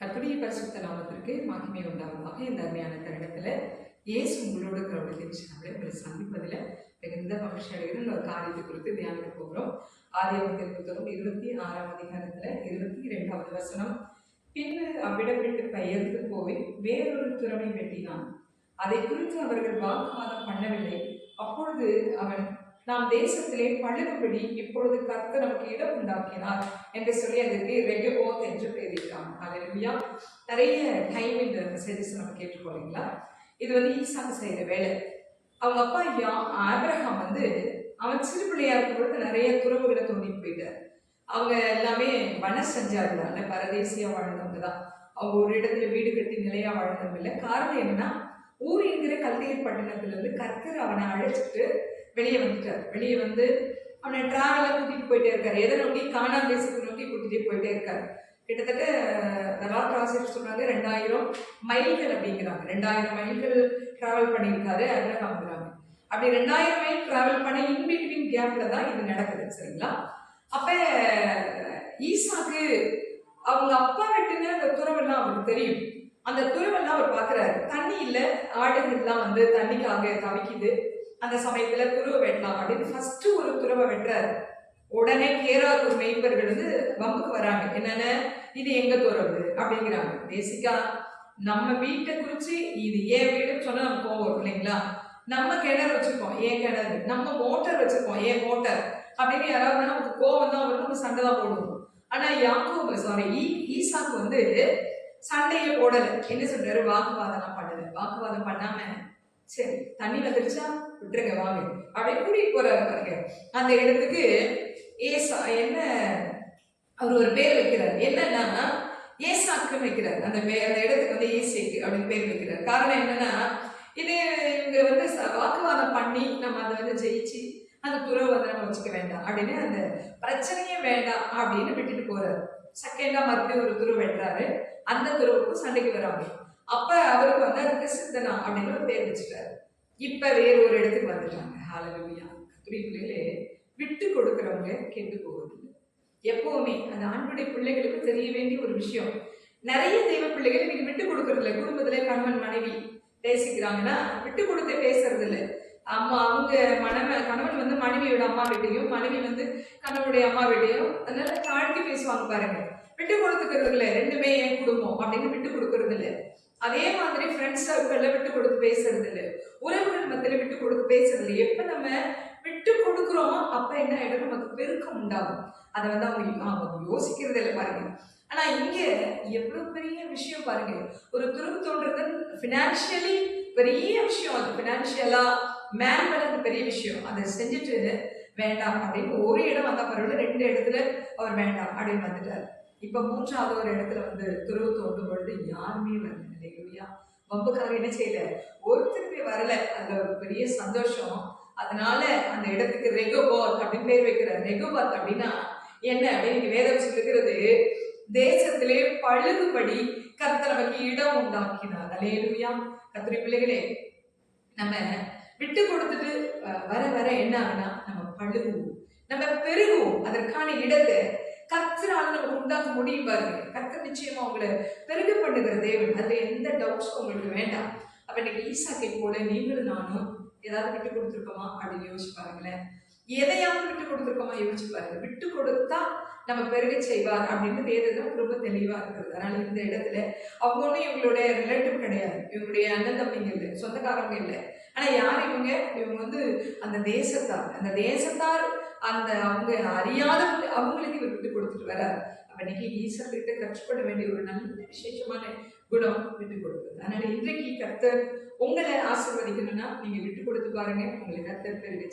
கர்த்தருடைய பரிசுத்த நாமத்திற்கு மகிமை உண்டாவதாக இந்த அருமையான தருணத்தில் ஏசு உங்களோட கருணை நம்மளை உங்களை சந்திப்பதில் மிகுந்த மகிழ்ச்சி அடைகிற ஒரு காரியத்தை குறித்து தியானிக்க போகிறோம். ஆதியாகத்தின் புத்தகம் இருபத்தி ஆறாம் அதிகாரத்தில் இருபத்தி இரண்டாவது வசனம். பின்பு அவ்விடம் விட்டு பெயர்ந்து போய் வேறொரு துறவை வெட்டினான். அதை குறித்து அவர்கள் வாக்குவாதம் பண்ணவில்லை. அப்பொழுது அவன் நாம் தேசத்திலே பழுகுபடி இப்பொழுது கர்த்தர் நமக்கு இடம் உண்டாக்கினார் என்று சொல்லி அதுக்கு ரெகபோத் என்று பெயரிட்டான் அலையா நிறைய டைம் இந்த மெசேஜஸ் நம்ம கேட்டுருக்கோம் இது வந்து ஈசாங்க செய்கிற வேலை. அவங்க அப்பா யா ஆபிரகாம் வந்து அவன் சிறு பிள்ளையா இருக்கும் பொழுது நிறைய துறவுகளை தோண்டிட்டு போயிட்டார். அவங்க எல்லாமே வன சஞ்சாரிதான பரதேசியா வாழ்ந்தவங்க தான். அவங்க ஒரு இடத்துல வீடு கட்டி நிலையா வாழ்ந்தவங்க இல்லை. காரணம் என்னன்னா ஊர் என்கிற கல்தையர் பட்டணத்திலிருந்து கர்த்தர் அவனை அழைச்சிட்டு வெளியே வந்துட்டார். வெளியே வந்து அவனை டிராவலாக கூட்டிகிட்டு போயிட்டே இருக்காரு. எதை நோக்கி? காணாம தேசத்தை நோக்கி கூட்டிகிட்டு போயிட்டே இருக்காரு. கிட்டத்தட்ட வரலாற்று ஆசிரியர் சொன்னாங்க ரெண்டாயிரம் மைல்கள் அப்படிங்கிறாங்க. ரெண்டாயிரம் மைல்கள் ட்ராவல் பண்ணியிருக்காரு அபிரகாம்ங்கிறாங்க அப்படி ரெண்டாயிரம் மைல் ட்ராவல் பண்ண இன்பிட்வீன் கேப்பில் தான் இது நடக்குது சரிங்களா? அப்போ ஈசாக்கு அவங்க அப்பா வெட்டுன அந்த துறவெல்லாம் அவருக்கு தெரியும். அந்த துறவெல்லாம் அவர் பார்க்குறாரு தண்ணி இல்லை ஆடுகள்லாம் வந்து தண்ணிக்காக தவிக்குது. அந்த சமயத்துல துருவ வெட்டலாம் அப்படின்னு ஃபர்ஸ்ட் ஒரு துறவை வெட்டுறாரு. உடனே கேராரூர் மெய்ப்பர்கள் வந்து வம்புக்கு வராங்க. என்னென்ன? இது எங்க துறவு? அப்படிங்கிறாங்க. பேசிக்கா நம்ம வீட்டை குறிச்சு இது ஏன் வீடுன்னு சொன்னா நம்ம கோவம் வரும் இல்லைங்களா? நம்ம கிணறு வச்சிருக்கோம். ஏன் கிணறு? நம்ம மோட்டர் வச்சிருக்கோம். ஏன் மோட்டர் அப்படின்னு யாராவது நமக்கு கோவம் தான் வரும். நம்ம சண்டை தான் போடுவோம். ஆனா யாக்கும் சாரி ஈ ஈசாக்கு வந்து சண்டையை போடல. என்ன சொல்றாரு? வாக்குவாதம் பண்ணல. வாக்குவாதம் பண்ணாம சரி தண்ணி வந்துருச்சா விட்டுருங்க வாங்க. அப்படியே கூட்டிட்டு போறாரு பாருங்க. அந்த இடத்துக்கு ஏசா என்ன அவர் ஒரு பேர் வைக்கிறார். என்னன்னா ஏசாக்குன்னு வைக்கிறார். அந்த பே அந்த இடத்துக்கு வந்து ஏசேக்கு அப்படின்னு பேர் வைக்கிறார். காரணம் என்னன்னா இது இவங்க வந்து வாக்குவாதம் பண்ணி நம்ம அதை வந்து ஜெயிச்சு அந்த துறவை வந்து நம்ம வச்சுக்க வேண்டாம். அப்படின்னு அந்த பிரச்சனையே வேண்டாம் அப்படின்னு விட்டுட்டு போறாரு. செகண்டா மறுபடியும் ஒரு துருவு வெட்டுறாரு. அந்த துறவுக்கு சண்டைக்கு வராங்க அப்ப அவருக்கு வந்து அதுக்கு சித்தனா அப்படின்னு ஒரு பேர் வச்சுட்டாரு இப்போ வேறு ஒரு இடத்துக்கு வந்துட்டாங்க. ஹாலவியா கத்துரி விட்டு கொடுக்குறவங்க கெட்டு போவதில்லை. எப்பவுமே அந்த ஆண்களுடைய பிள்ளைகளுக்கு தெரிய வேண்டிய ஒரு விஷயம் நிறைய தெய்வ பிள்ளைகள் இன்னைக்கு விட்டு கொடுக்கறதில்ல. குடும்பத்துல கணவன் மனைவி பேசிக்கிறாங்கன்னா விட்டு கொடுத்து பேசுறது இல்லை அம்மா அவங்க மனைவி கணவன் வந்து மனைவியோட அம்மா வீட்டையும் மனைவி வந்து கணவனுடைய அம்மா வீட்டையும் அதனால தாழ்த்தி பேசுவாங்க பாருங்க. விட்டு கொடுத்துக்கிறது இல்லை ரெண்டுமே என் குடும்பம் அப்படின்னு விட்டு கொடுக்கறது இல்லை அதே மாதிரி ஃப்ரெண்ட்ஸ் சர்க்கிளில் விட்டு கொடுத்து பேசுறது இல்லை. உறவுகள் மத்தியில விட்டு கொடுத்து பேசுறது இல்லை. எப்ப நம்ம விட்டு கொடுக்குறோமோ அப்போ என்ன ஆகிடும் நமக்கு பெருக்கம் உண்டாகும். அதை வந்து அவங்க அவங்க யோசிக்கிறது இல்லை பாருங்க. ஆனா இங்க எவ்வளவு பெரிய விஷயம் பாருங்க. ஒரு துருப்பு தோன்றது ஃபினான்ஷியலி பெரிய விஷயம் அது. ஃபினான்ஷியலா மேன் அது பெரிய விஷயம். அதை செஞ்சுட்டு வேண்டாம் அப்படின்னு ஒரு இடம் வந்தால் பரவாயில்ல ரெண்டு இடத்துல அவர் வேண்டாம் அப்படின்னு வந்துட்டார். இப்போ மூன்றாவது ஒரு இடத்துல வந்து துருவு தோண்டும் பொழுது யாருமே வரல இல்லையா? வம்புக்காரர் என்ன செய்யல? ஒருத்தருமே வரல. அந்த ஒரு பெரிய சந்தோஷம். அதனால அந்த இடத்துக்கு ரெகோபாத் அப்படின்னு பேர் வைக்கிறார். ரெகோபாத் அப்படின்னா என்ன அப்படின்னு வேதம் சொல்லுகிறது தேசத்திலே பழுகுபடி கர்த்தர் நமக்கு இடம் உண்டாக்கினார். அலேலுயா கத்திரி பிள்ளைகளே நம்ம விட்டு கொடுத்துட்டு வர வர என்ன ஆகுனா நம்ம பழுகுவோம். நம்ம பெருகுவோம். அதற்கான இடத்தை கர்த்தரால நமக்கு உண்டாக்க முடியும் பாருங்க. கர்த்தர் நிச்சயமா உங்களை பெருக பண்ணுகிற தேவன். அதுல எந்த டவுட்ஸும் உங்களுக்கு வேண்டாம். அப்ப இன்னைக்கு ஈசாக்கை போல நீங்களும் நானும் ஏதாவது விட்டு கொடுத்துருக்கோமா அப்படின்னு யோசிச்சு பாருங்களேன். எதையாவது விட்டு கொடுத்துருக்கோமா யோசிச்சு பாருங்க. விட்டு கொடுத்தா நம்ம பெருக செய்வார் அப்படின்னு வேதம் ரொம்ப தெளிவா இருக்கிறது. அதனால இந்த இடத்துல அவங்க ஒன்றும் இவங்களுடைய ரிலேட்டிவ் கிடையாது. இவங்களுடைய அண்ணன் தம்பிங்க இல்லை சொந்தக்காரங்க இல்லை. ஆனா யார் இவங்க? இவங்க வந்து அந்த தேசத்தார். அந்த தேசத்தார் அந்த அவங்க அறியாத அவங்களுக்கு இவர் விட்டு கொடுத்துட்டு வரார். அப்ப இன்னைக்கு ஈஸ்வர் கிட்ட கற்றுப்பட வேண்டிய ஒரு நல்ல விசேஷமான குணம் விட்டு கொடுக்குறது. அதனால இன்றைக்கு கர்த்தர் உங்களை ஆசீர்வதிக்கணும்னா நீங்க விட்டு கொடுத்து பாருங்க. உங்களை கர்த்தர் பெருக